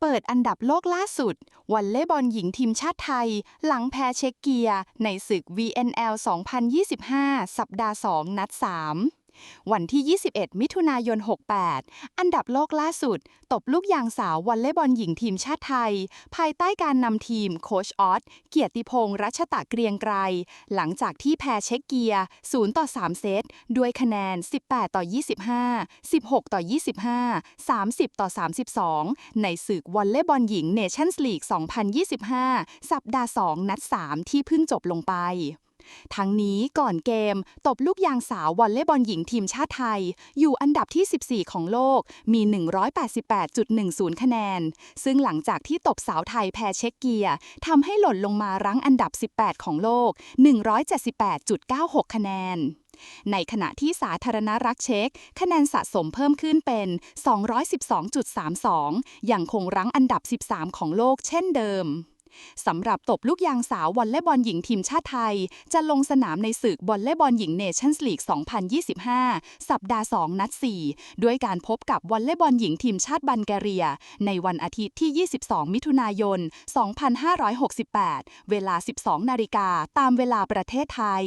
เปิดอันดับโลกล่าสุดวอลเล่บอลหญิงทีมชาติไทย หลังแพ้เช็กเกียในศึก VNL 2025 สัปดาห์ 2 นัด 3 วันที่ 21 มิถุนายน 68 อันดับโลกล่าสุด ตบลูกยางสาววอลเลย์บอลหญิงทีมชาติไทย ภายใต้การนำทีมโคชออสเกียรติพงษ์รัชตะเกรียงไกร หลังจากที่แพ้เช็กเกีย0ต่อ 3 เซต ด้วยคะแนน 18 ต่อ 25 16 ต่อ 25 30 ต่อ 32 ในศึกวอลเลย์บอลหญิงเนชั่นส์ลีก 2025 สัปดาห์ 2 นัด 3 ที่เพิ่งจบลงไป ทั้งนี้ก่อนเกม ตบลูกยางสาววอลเลย์บอลหญิงทีมชาติไทย อยู่อันดับที่ 14 ของโลกมี 188.10 คะแนน ซึ่งหลังจากที่ตบสาวไทยแพ้เช็กเกียทำให้หล่นลงมารั้งอันดับ 18 ของโลก 178.96 คะแนนในขณะที่สาธารณรัฐเช็กคะแนนสะสมเพิ่มขึ้นเป็น 212.32ยังคงรั้งอันดับ 13 ของโลกเช่นเดิม สำหรับตบลูกยางสาววอลเลย์บอลหญิงทีมชาติไทย จะลงสนามในศึกวอลเลย์บอลหญิงเนชั่นส์ลีก 2025 สัปดาห์ 2 นัด 4 ด้วยการพบกับวอลเลย์บอลหญิงทีมชาติบัลแกเรีย ในวันอาทิตย์ที่ 22 มิถุนายน 2568 เวลา 12 นาฬิกาตามเวลาประเทศไทย